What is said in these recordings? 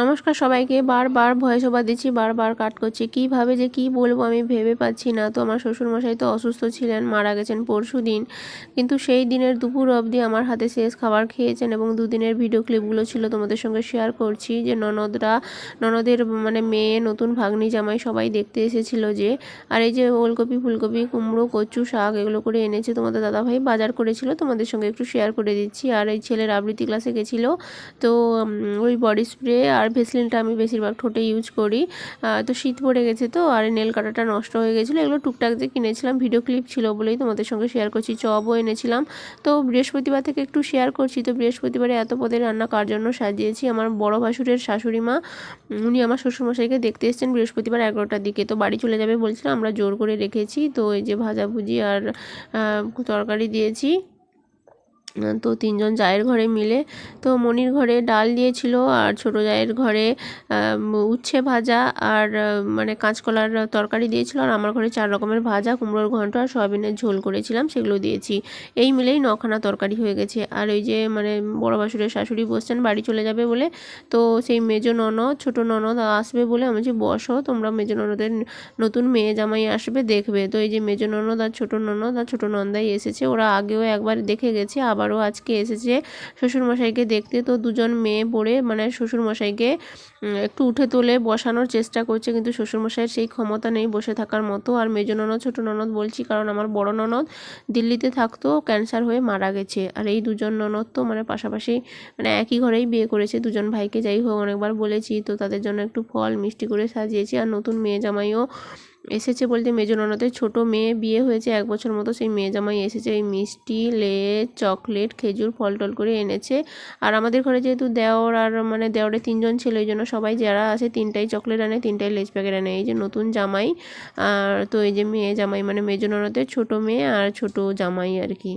নমস্কার সবাইকে, বারবার ভয়েস ওভার দিচ্ছি, বারবার কাট করছি। কীভাবে যে কি বলব আমি ভেবে পাচ্ছি না। তো আমার শ্বশুরমশাই তো অসুস্থ ছিলেন, মারা গেছেন পরশু দিন। কিন্তু সেই দিনের দুপুর অবধি আমার হাতে শেষ খাবার খেয়েছেন এবং দুদিনের ভিডিও ক্লিপগুলো ছিল তোমাদের সঙ্গে শেয়ার করছি যে ননদরা, ননদের মানে মেয়ে, নতুন ভাগ্নি জামাই সবাই দেখতে এসেছিল যে, আর এই যে ওলকপি, ফুলকপি, কুমড়ো, কচু, শাক এগুলো করে এনেছে তোমাদের দাদাভাই, বাজার করেছিল, তোমাদের সঙ্গে একটু শেয়ার করে দিচ্ছি। আর এই ছেলের আবৃত্তি ক্লাসে গেছিল, তো ওই বডি স্প্রে আর ভেসলিনটা আমি বেশিরভাগ ঠোঁটে ইউজ করি। তো শীত পড়ে গেছে তো, আর নেল কাটাটা নষ্ট হয়ে গেছিল। এগুলো টুকটাক যে কিনেছিলাম ভিডিও ক্লিপ ছিল বলেই তোমাদের সঙ্গে শেয়ার করছি চপও এনেছিলাম। তো বৃহস্পতিবার থেকে একটু শেয়ার করছি, তো বৃহস্পতিবারে এত পদের রান্না কার জন্য সাজিয়েছি? আমার বড় ভাসুরের শাশুড়ি মা, উনি আমার শ্বশুরমশাইকে দেখতে এসেছেন বৃহস্পতিবার এগারোটার দিকে। তো বাড়ি চলে যাবে বলছিলাম আমরা জোর করে রেখেছি। তো এই যে ভাজাভুজি আর তরকারি দিয়েছি। তো তিনজন জায়ের ঘরে মিলে, তো মনির ঘরে ডাল দিয়েছিল আর ছোটো জায়ের ঘরে উচ্ছে ভাজা আর মানে কাঁচকলার তরকারি দিয়েছিল আর আমার ঘরে চার রকমের ভাজা, কুমড়োর ঘন্ট আর সয়াবিনের ঝোল করেছিলাম, সেগুলো দিয়েছি। এই মিলেই নখানা তরকারি হয়ে গেছে। আর ওই যে মানে বড় বাসুরের শাশুড়ি বসছেন, বাড়ি চলে যাবে বলে, তো সেই মেজো ননদ, ছোটো ননদ আসবে বলে আমি যে বসো, তোমরা মেজো ননদের নতুন মেয়ে জামাই আসবে, দেখবে। তো এই যে মেজো ননদ আর ছোটো ননদ আর ছোটো নন্দাই এসেছে, ওরা আগেও একবার দেখে গেছে আবারও আজকে এসেছে। শ্বশুরমশাইকে দেখতে তো দুজন মেয়ে পড়ে মানে শ্বশুরমশাইকে একটু উঠে তোলে বসানোর চেষ্টা করছে, কিন্তু শ্বশুরমশাইয়ের সেই ক্ষমতা নেই বসে থাকার মতো। আর মেজো ননদ, ছোটো ননদ বলছি, কারণ আমার বড় ননদ দিল্লিতে থাকতো, ক্যান্সার হয়ে মারা গেছে। আর এই দুজন ননদ তো মানে পাশাপাশি মানে একই ঘরেই বিয়ে করেছে। দুজন ভাইকে যাই হোক, অনেকবার বলেছি, তো তাদের জন্য একটু ফল মিষ্টি করে সাজিয়েছি। আর নতুন মেয়ে জামাইও এসেছে বলতে মেজো ননদের ছোটো মেয়ে বিয়ে হয়েছে এক বছর মতো। সেই মেয়ে জামাই এসেছে, এই মিষ্টি, লেজ, চকলেট, খেজুর ফল টল করে এনেছে। আর আমাদের ঘরে যেহেতু দেওর আর মানে দেওরে তিনজন ছিল, এই জন্য সবাই যারা আছে তিনটাই চকলেট আনে, তিনটাই লেজ প্যাকেট আনে। এই যে নতুন জামাই, আর তো এই যে মেয়ে জামাই মানে মেজো ননদের ছোটো মেয়ে আর ছোটো জামাই আর কি।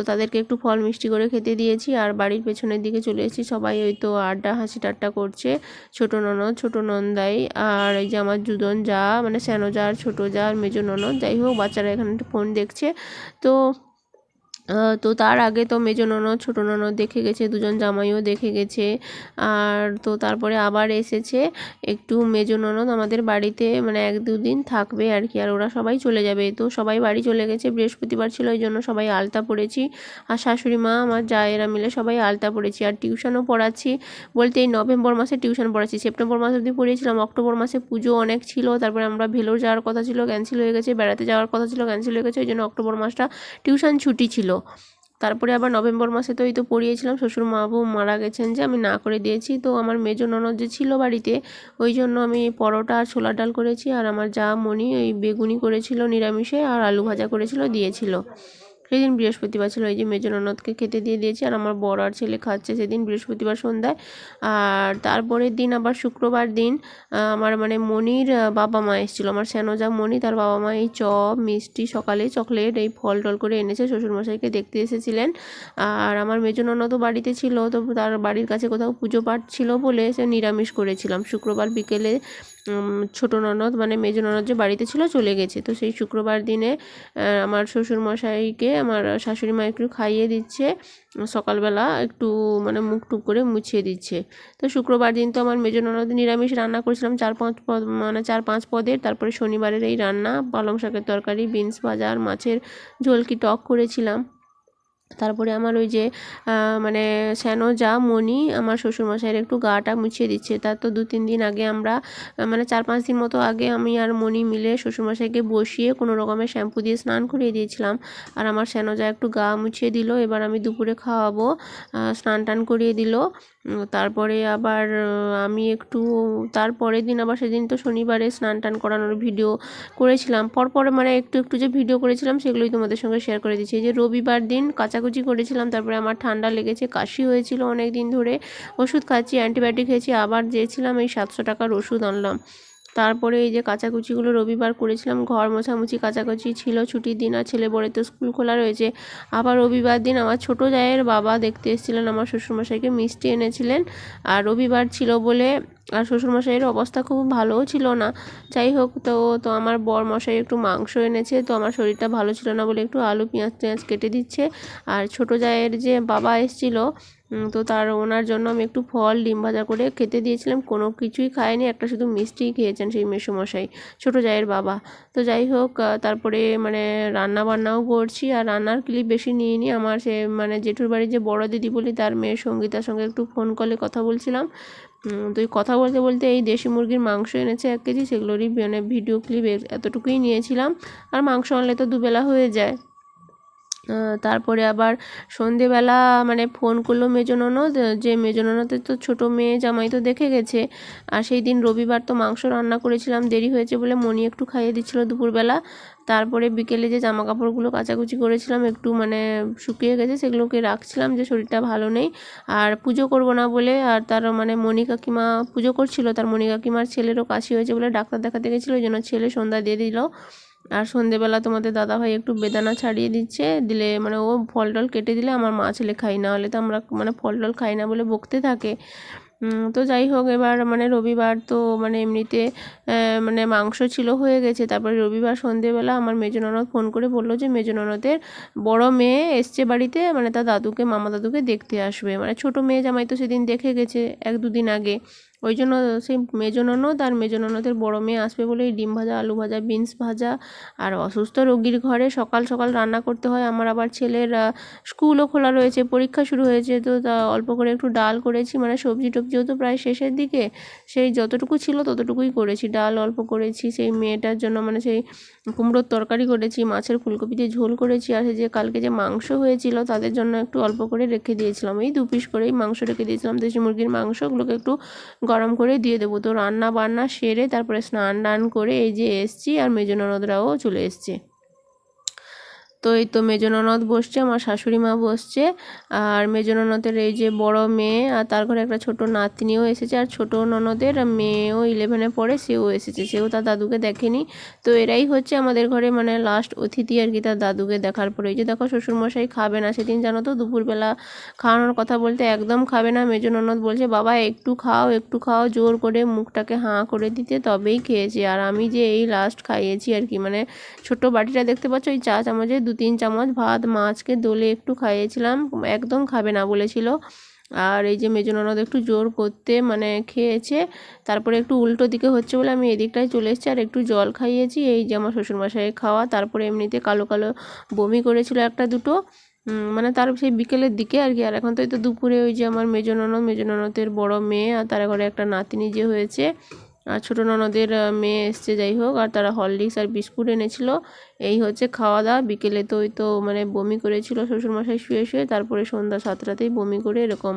তো তাদেরকে একটু ফল মিষ্টি করে খেতে দিয়েছি আর বাড়ির পেছনের দিকে চলে এসেছি। সবাই ওই তো আড্ডা হাসি টাট্টা করছে। ছোটো ননদ, ছোটো নন্দাই আর এই যে আমার জুদন যা মানে শ্যানো যা আর ছোটো যা আর মেজো ননদ, যাই হোক, বাচ্চারা এখানে ফোন দেখছে। তো তো তার আগে তো মেজো ননদ, ছোটো ননদ দেখে গেছে, দুজন জামাইও দেখে গেছে। আর তো তারপরে আবার এসেছে একটু মেজো ননদ আমাদের বাড়িতে মানে এক দুদিন থাকবে আর কি, আর ওরা সবাই চলে যাবে। তো সবাই বাড়ি চলে গেছে, বৃহস্পতিবার ছিল, ওই জন্য সবাই আলতা পড়েছি আর শাশুড়ি মা, আমার জায়েরা মিলে সবাই আলতা পড়েছি আর টিউশনও পড়াচ্ছি, বলতে এই নভেম্বর মাসে টিউশন পড়াচ্ছি। সেপ্টেম্বর মাস অবধি পড়িয়েছিলাম, অক্টোবর মাসে পুজো অনেক ছিল, তারপরে আমরা ভেলোর যাওয়ার কথা ছিল ক্যান্সেল হয়ে গেছে, বেড়াতে যাওয়ার কথা ছিল ক্যান্সেল হয়ে গেছে, ওই জন্য অক্টোবর মাসটা টিউশন ছুটি ছিল। তারপরে আবার নভেম্বর মাসে তো এই তো পড়িয়েছিলাম শ্বশুর মা বাবু মারা গেছেন যে আমি না করে দিয়েছি। তো আমার মেজো ননদ যে ছিল বাড়িতে, ওই জন্য আমি পরোটা আর ছোলার ডাল করেছি আর আমার যা মনি ওই বেগুনি করেছিল নিরামিষে আর আলু ভাজা করেছিল, দিয়েছিল। সেদিন বৃহস্পতিবার ছিল, এই যে মেজো ননদকে খেতে দিয়ে দিয়েছি আর আমার বড় আর ছেলে খাচ্ছে সেদিন বৃহস্পতিবার সন্ধ্যায়। আর তারপরের দিন আবার শুক্রবার দিন আমার মানে মনির বাবা মা এসেছিল। আমার স্যানোজা মনি, তার বাবা মা এই চপ, মিষ্টি, সকালে চকলেট, এই ফল টল করে এনেছে, শ্বশুরমশাইকে দেখতে এসেছিলেন। আর আমার মেজো ননদও বাড়িতে ছিল, তো তার বাড়ির কাছে কোথাও পুজো পাঠ ছিল বলে সে নিরামিষ করেছিলাম। শুক্রবার বিকেলে ছোটো ননদ মানে মেজো ননদ যে বাড়িতে ছিল চলে গেছে। তো সেই শুক্রবার দিনে আমার শ্বশুরমশাইকে, আমার শাশুড়ি মা একটু খাইয়ে দিচ্ছে, সকালবেলা একটু মানে মুখ টুক করে মুছিয়ে দিচ্ছে। তো শুক্রবার দিন তো আমার মেজো ননদ নিরামিষ রান্না করেছিলাম, চার পাঁচ পদ মানে চার পাঁচ পদের। তারপরে শনিবারের এই রান্না, পালং শাকের তরকারি, বিনস ভাজা আর মাছের ঝোল কি টক করেছিলাম। তারপরে আমার ওই যে মানে শ্যানো যা মনি আমার শ্বশুরমশাইয়ের একটু গাটা মুছিয়ে দিচ্ছে। তার তো দু তিন দিন আগে আমরা মানে চার পাঁচ দিন মতো আগে আমি আর মনি মিলে শ্বশুরমশাইকে বসিয়ে কোনো রকমের শ্যাম্পু দিয়ে স্নান করিয়ে দিয়েছিলাম। আর আমার শ্যানো যা একটু গা মুছিয়ে দিল। এবার আমি দুপুরে খাওয়াবো। স্নান টান করিয়ে দিল। তারপরে আবার আমি একটু তারপরের দিন আবার সেদিন তো শনিবারে স্নান টান করানোর ভিডিও করেছিলাম। পরপর মানে একটু একটু যে ভিডিও করেছিলাম সেগুলোই তোমাদের সঙ্গে শেয়ার করে দিচ্ছি। যে রবিবার দিন কাচাকুচি করেছিলাম, তারপরে আমার ঠান্ডা লেগেছে, কাশি হয়েছিল অনেক দিন ধরে। ওষুধ খাচ্ছি অ্যান্টিবায়োটিক খেয়েছি, আবার যেয়েছিলাম এই সাতশো টাকার ওষুধ আনলাম। তারপরে এই যে কাচাকুচিগুলো রবিবার করেছিলাম, ঘর মোছামুছি কাচাকুচি ছিল, ছুটির দিন আর ছেলে বড়ে তো স্কুল খোলা রয়েছে। আবার রবিবার দিন আমার ছোটো জায়ের বাবা দেখতে এসেছিলেন, আমার শ্বশুরমশাইকে মিষ্টি এনেছিলেন। আর রবিবার ছিল বলে আর শ্বশুরমশাইয়ের অবস্থা খুব ভালোও ছিল না। যাই হোক, তো তো আমার বর মশাই একটু মাংস এনেছে, তো আমার শরীরটা ভালো ছিল না বলে একটু আলু পেঁয়াজ টেঁয়াজ কেটে দিচ্ছে। আর ছোটো জায়ের যে বাবা এসেছিল তো তার, ওনার জন্য আমি একটু ফল, ডিম ভাজা করে খেতে দিয়েছিলাম। কোনো কিছুই খায়নি, একটা শুধু মিষ্টিই খেয়েছেন সেই মেসোমশাই, ছোটো জায়ের বাবা। তো যাই হোক তারপরে মানে রান্না বান্নাও করছি, আর রান্নার ক্লিপ বেশি নিয়ে নিইনি। আমার সে মানে জেঠুর বাড়ির যে বড় দিদি বলি তার মেয়ে সঙ্গীতার সঙ্গে একটু ফোন কলে কথা বলছিলাম। তো এই কথা বলতে বলতে এই দেশি মুরগির মাংস এনেছে এক কেজি, সেগুলোরই মানে ভিডিও ক্লিপ এতটুকুই নিয়েছিলাম। আর মাংস আনলে তো দুবেলা হয়ে যায়। তারপরে আবার সন্ধেবেলা মানে ফোন করল মেজো ননদ, যে মেজো ননদের তো ছোটো মেয়ে, জামাই তো দেখে গেছে। আর সেই দিন রবিবার তো মাংস রান্না করেছিলাম, দেরি হয়েছে বলে মনি একটু খাইয়ে দিচ্ছিল দুপুরবেলা। তারপরে বিকেলে যে জামা কাপড়গুলো কাচাকুচি করেছিলাম, একটু মানে শুকিয়ে গেছে, সেগুলোকে রাখছিলাম যে শরীরটা ভালো নেই। আর পুজো করব না বলে, আর তার মানে মণি কাকিমা পুজো করছিল, তার মণি কাকিমার ছেলেরও কাশি হয়েছে বলে ডাক্তার দেখাতে গেছিল, ওই জন্য ছেলে সন্ধ্যা দিয়ে দিল। আর সন্ধেবেলা তোমাদের দাদাভাই একটু বেদানা ছাড়িয়ে দিচ্ছে, দিলে মানে ও ফল টল কেটে দিলে আমার মা ছেলে খাই না হলে তো আমরা মানে ফল টল খাই না বলে বকতে থাকে। তো যাই হোক, এবার মানে রবিবার তো মানে এমনিতে মানে মাংস ছিল হয়ে গেছে। তারপরে রবিবার সন্ধেবেলা আমার মেজো ননদ ফোন করে বলল যে মেজো ননদের বড় মেয়ে এসছে বাড়িতে মানে তার দাদুকে, মামা দাদুকে দেখতে আসবে। মানে ছোট মেয়ে জামাই তো সেদিন দেখে গেছে, এক দুদিন আগে। ওই জন্য সেই মেজো ননদ আর মেজো ননদের বড় মেয়ে আসবে বলে এই ডিম ভাজা, আলু ভাজা, বিনস ভাজা আর অসুস্থ রোগীর ঘরে সকাল সকাল রান্না করতে হয়। আমার আবার ছেলের স্কুলও খোলা রয়েছে, পরীক্ষা শুরু হয়েছে, তো অল্প করে একটু ডাল করেছি। মানে সবজি টবজিও তো প্রায় শেষের দিকে। সেই যতটুকু ছিল ততটুকুই করেছি। ডাল অল্প করেছি, সেই মেয়েটার জন্য মানে সেই কুমড়োর তরকারি করেছি, মাছের ফুলকপি দিয়ে ঝোল করেছি আর যে কালকে যে মাংস হয়েছিল তাদের জন্য একটু অল্প করে রেখে দিয়েছিলাম। এই দু পিস করেই মাংস রেখে দিয়েছিলাম। দেশি মুরগির মাংস ওগুলোকে একটু গরম করে দিয়ে দেবো। তো রান্না বান্না সেরে তারপরে স্নান টান করে এই যে এসছি আর মেজো ননদরাও চলে এসছে। তো এই তো মেজো ননদ বসছে, আমার শাশুড়ি মা বসছে। আর মেজো ননদের এই যে বড় মেয়ে, আর তার ঘরে একটা ছোট নাতনিও এসেছে, আর ছোট ননদের মেয়েও ইলেভেনে পড়ে, সেও এসেছে, সেও তার দাদুকে দেখেনি। তো এরাই হচ্ছে আমাদের ঘরে মানে লাস্ট অতিথি আর কি তার দাদুকে দেখার পরে। এই যে দেখো শ্বশুরমশাই খাবে না সেদিন, জানো তো দুপুরবেলা খাওয়ানোর কথা বলতে একদম খাবে না। মেজো ননদ বলছে, বাবা, একটু খাও একটু খাও, জোর করে মুখটাকে হাঁ করে দিতে, তবেই খেয়েছে। আর আমি যে এই লাস্ট খাইয়েছি আর কি মানে ছোট বাটিটা দেখতে পাচ্ছ, ওই চা চামচে দু তিন চামচ ভাত, মাছকে দলে একটু খাইয়েছিলাম, একদম খাবে না বলেছিল। আর এই যে মেজো ননদ একটু জোর করতে মানে খেয়েছে, তারপরে একটু উল্টো দিকে হচ্ছে বলে আমি এদিকটায় চলে এসেছি আর একটু জল খাইয়েছি। এই যে আমার শ্বশুরমশাইয়ের খাওয়া, তারপরে এমনিতে কালো কালো বমি করেছিল একটা দুটো। মানে তার সেই বিকেলের দিকে আর কি। আর এখন তো এই তো দুপুরে ওই যে আমার মেজো ননদ ননদের বড় মেয়ে আর তার ঘরে একটা নাতিনি যে হয়েছে আর ছোটো ননদের মেয়ে এসছে, যাই হোক, আর তারা হরলিক্স আর বিস্কুট এনেছিল। এই হচ্ছে খাওয়া দাওয়া বিকেলে তো ওই তো মানে বমি করেছিল শ্বশুরমশাই শুয়ে শুয়ে। তারপরে সন্ধ্যা সাতটাতেই বমি করে এরকম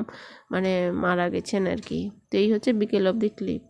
মানে মারা গেছেন আর কি। তো এই হচ্ছে বিকেল অব দি ক্লিপ